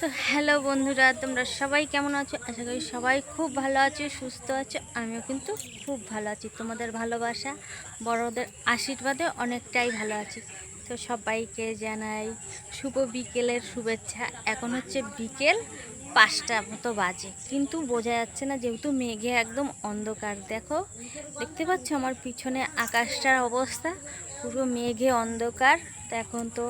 তো হ্যালো বন্ধুরা, তোমরা সবাই কেমন আছো? আশা করি সবাই খুব ভালো আছো, সুস্থ আছো। আমিও কিন্তু খুব ভালো আছি। তোমাদের ভালোবাসা, বড়দের আশীর্বাদে অনেকটাই ভালো আছি। তো সবাইকে জানাই শুভ বিকেলের শুভেচ্ছা। এখন হচ্ছে বিকেল পাঁচটা মতো বাজে, কিন্তু বোঝা যাচ্ছে না যেহেতু মেঘে একদম অন্ধকার। দেখো, দেখতে পাচ্ছ আমার পিছনে আকাশটার অবস্থা? পুরো মেঘে অন্ধকার। তো এখন তো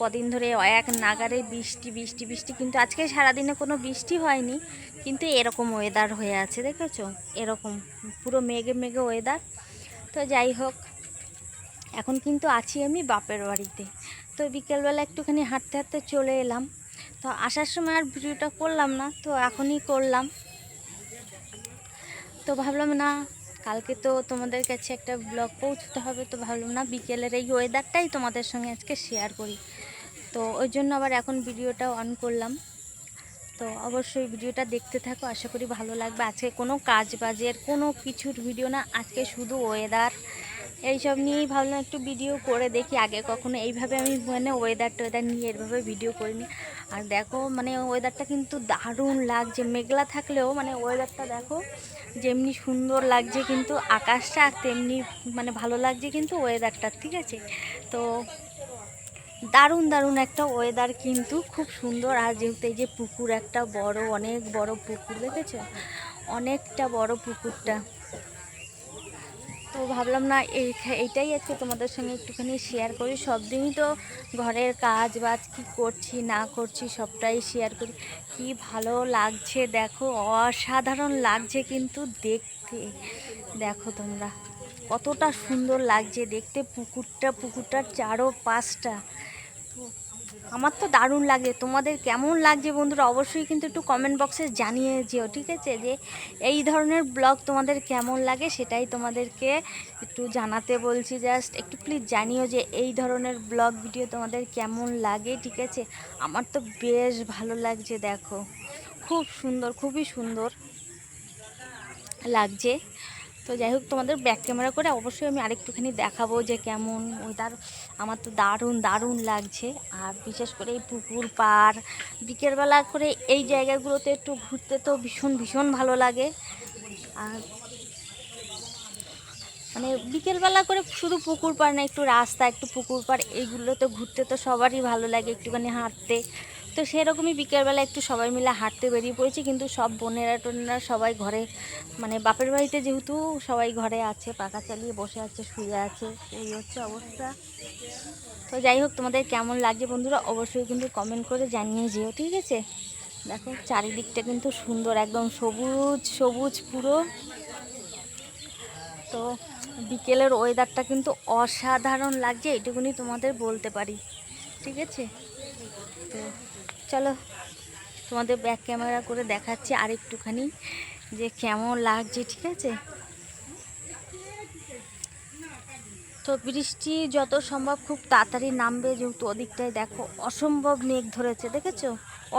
কদিন ধরে এক নাগারে বৃষ্টি বৃষ্টি বৃষ্টি। কিন্তু আজকে সারাদিনে কোনো বৃষ্টি হয়নি। কিন্তু এরকম ওয়েদার হয়ে আছে, দেখেছ? এরকম পুরো মেঘে মেঘে ওয়েদার তো যাই হোক, এখন কিন্তু আছি আমি বাপের বাড়িতে। তো বিকেলবেলা একটুখানি হাঁটতে হাঁটতে চলে এলাম। তো আসার সময় আর ভিডিওটা করলাম না, তো এখনই করলাম। তো ভাবলাম, না, কালকে তো তোমাদের কাছে একটা ব্লগ পৌঁছতে হবে। তো ভাবলাম, না, বিকেলের এই ওয়েদারটাই তোমাদের সঙ্গে আজকে শেয়ার করি। তো ওই জন্য আবার এখন ভিডিওটা অন করলাম। তো অবশ্যই ভিডিওটা দেখতে থাকো, আশা করি ভালো লাগবে। আজকে কোনো কাজ বাজের কোনো কিছুর ভিডিও না, আজকে শুধু ওয়েদার এইসব নিয়েই ভাবলাম একটু ভিডিও করে দেখি, আগে কখনো এইভাবে আমি মানে ওয়েদার টোয়েদার নিয়ে এভাবে ভিডিও করিনি। আর দেখো মানে ওয়েদারটা কিন্তু দারুণ লাগছে। মেঘলা থাকলেও মানে ওয়েদারটা দেখো, যেমনি সুন্দর লাগছে কিন্তু আকাশটা তেমনি মানে ভালো লাগছে কিন্তু ওয়েদারটা ঠিক আছে? তো দারুণ দারুণ একটা ওয়েদার কিন্তু খুব সুন্দর। আর যেহেতু এই যে পুকুর একটা বড়, অনেক বড় পুকুর, দেখেছ? অনেকটা বড় পুকুরটা। তো ভাবলাম না, এই এইটাই আজকে তোমাদের সঙ্গে একটুখানি শেয়ার করি। সব দিনই তো ঘরের কাজ বাজ কী করছি, না করছি, সবটাই শেয়ার করি। কি ভালো লাগছে দেখো, অসাধারণ লাগছে কিন্তু দেখতে। দেখো তোমরা, কতটা সুন্দর লাগছে দেখতে পুকুরটা, পুকুরটার চারো পাঁচটা আমার তো দারুণ লাগে। তোমাদের কেমন লাগছে বন্ধুরা অবশ্যই কিন্তু একটু কমেন্ট বক্সে জানিয়ে যেও, ঠিক আছে? যে এই ধরনের ব্লগ তোমাদের কেমন লাগে সেটাই তোমাদেরকে একটু জানাতে বলছি। জাস্ট একটু প্লিজ জানিও যে এই ধরনের ব্লগ ভিডিও তোমাদের কেমন লাগে, ঠিক আছে? আমার তো বেশ ভালো লাগছে, দেখো। খুব সুন্দর, খুবই সুন্দর লাগছে। তো যাই হোক, তোমাদের ব্যাক ক্যামেরা করে অবশ্যই আমি আরেকটুখানি দেখাবো যে কেমন ওয়েদার আমার তো দারুণ দারুণ লাগছে। আর বিশেষ করে এই পুকুর পাড়, বিকেলবেলা করে এই জায়গাগুলোতে একটু ঘুরতে তো ভীষণ ভীষণ ভালো লাগে। আর মানে বিকেলবেলা করে শুধু পুকুর পাড় না, একটু রাস্তা, একটু পুকুর পাড়, এইগুলোতে ঘুরতে তো সবারই ভালো লাগে, একটুখানি হাঁটতে। তো সেরকমই বিকেলবেলা একটু সবাই মিলে হাঁটতে বেরিয়ে পড়েছি, কিন্তু সব বোনেরা টোনেরা সবাই ঘরে মানে বাপের বাড়িতে যেহেতু সবাই ঘরে আছে, পাখা চালিয়ে বসে আছে, শুয়ে আছে, এই হচ্ছে অবস্থা। তো যাই হোক, তোমাদের কেমন লাগছে বন্ধুরা অবশ্যই কিন্তু কমেন্ট করে জানিয়ে যেও, ঠিক আছে? দেখো, চারিদিকটা কিন্তু সুন্দর, একদম সবুজ সবুজ পুরো। তো বিকেলের ওয়েদারটা কিন্তু অসাধারণ লাগছে, এটুকুনি তোমাদের বলতে পারি, ঠিক আছে? তো চলো তোমাদের ব্যাক ক্যামেরা করে দেখাচ্ছি আর একটুখানি যে কেমন লাগছে, ঠিক আছে? তো বৃষ্টি যত সম্ভব খুব তাড়াতাড়ি নামবে, যেহেতু ওদিকটায় দেখো অসম্ভব মেঘ ধরেছে, দেখেছ?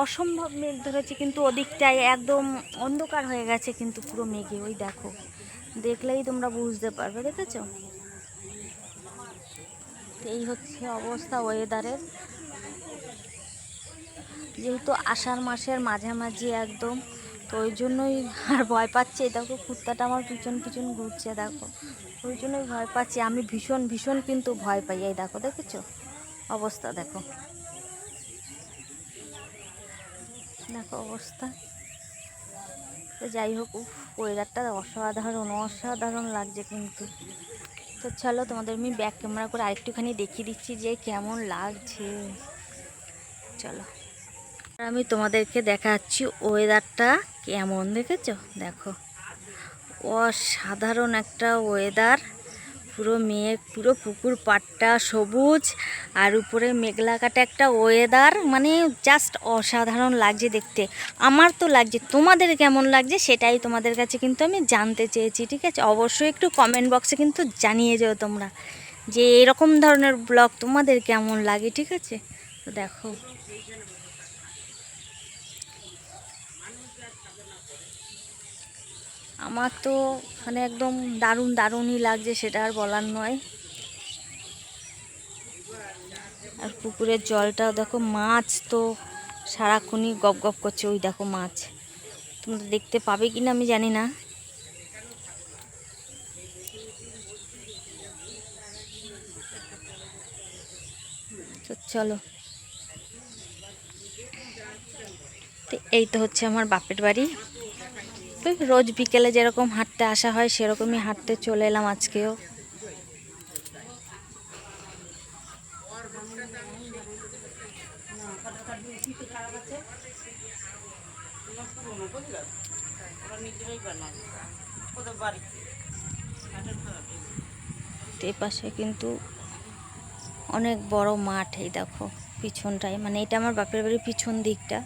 অসম্ভব মেঘ ধরেছে, কিন্তু ওদিকটায় একদম অন্ধকার হয়ে গেছে কিন্তু পুরো মেঘে, ওই দেখো। দেখলেই তোমরা বুঝতে পারবে, দেখেছ? এই হচ্ছে অবস্থা ওয়েদারের যেহেতু আষাঢ় মাসের মাঝামাঝি একদম, তো ওই জন্যই আর ভয় পাচ্ছে। দেখো, কুত্তাটা আমার পিছন পিছন ঘুরছে, দেখো। ওই জন্যই ভয় পাচ্ছি। আমি ভীষণ ভীষণ কিন্তু ভয় পাই। এই দেখো, দেখেছ? অবস্থা, দেখো। দেখো অবস্থা। তো যাই হোক ওয়েদারটা অসাধারণ অসাধারণ লাগছে কিন্তু। তো চলো, তোমাদের আমি ব্যাক ক্যামেরা করে আরেকটুখানি দেখিয়ে দিচ্ছি যে কেমন লাগছে। চলো। আমি তোমাদেরকে দেখাচ্ছি ওয়েদারটা কেমন দেখেছ? দেখো। অসাধারণ একটা ওয়েদার। পুরো মেঘ পুরো পুকুর পাড়টা সবুজ আর উপরে মেঘলা কাটা একটা ওয়েদার। মানে জাস্ট অসাধারণ লাগছে দেখতে। আমার তো লাগছে। তোমাদের কেমন লাগছে সেটাই তোমাদের কাছে কিন্তু আমি জানতে চেয়েছি, ঠিক আছে? অবশ্যই একটু কমেন্ট বক্সে কিন্তু জানিয়ে যাও তোমরা যে এরকম ধরনের ব্লগ তোমাদের কেমন লাগে, ঠিক আছে? তো দেখো। আমার তো মানে একদম দারুণ, দারুণই লাগছে, সেটা আর বলার নয়। আর পুকুরের জলটাও দেখো, মাছ তো সারাক্ষণই গপ গপ করছে, ওই দেখো মাছ। তোমরা দেখতে পাবে কি না আমি জানি না। তো চলো। তো এই তো হচ্ছে আমার বাপের বাড়ি। তো রোজ বিকেলে যেরকম হাঁটতে আসা হয়, সেরকমই হাঁটতে চলে এলাম আজকেও। পাশে কিন্তু অনেক বড় মাঠ, এই দেখো, পিছনটায়। মানে এটা আমার বাপের বাড়ির পিছন দিকটা।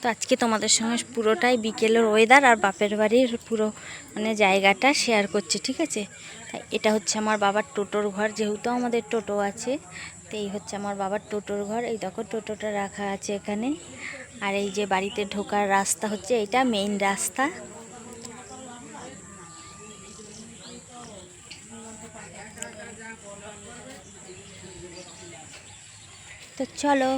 তো আজকে তোমাদের সঙ্গে পুরোটাই বিকেলের ওয়েদার আর বাপের বাড়ির পুরো মানে জায়গাটা শেয়ার করছি, ঠিক আছে? এটা হচ্ছে আমার বাবার টোটোর ঘর, যেহেতু আমাদের টোটো আছে, তো এই হচ্ছে আমার বাবার টোটোর ঘর। এই দেখো টোটোটা রাখা আছে এখানে। আর এই যে বাড়িতে ঢোকার রাস্তা হচ্ছে, এটা মেইন রাস্তা। তো চলো।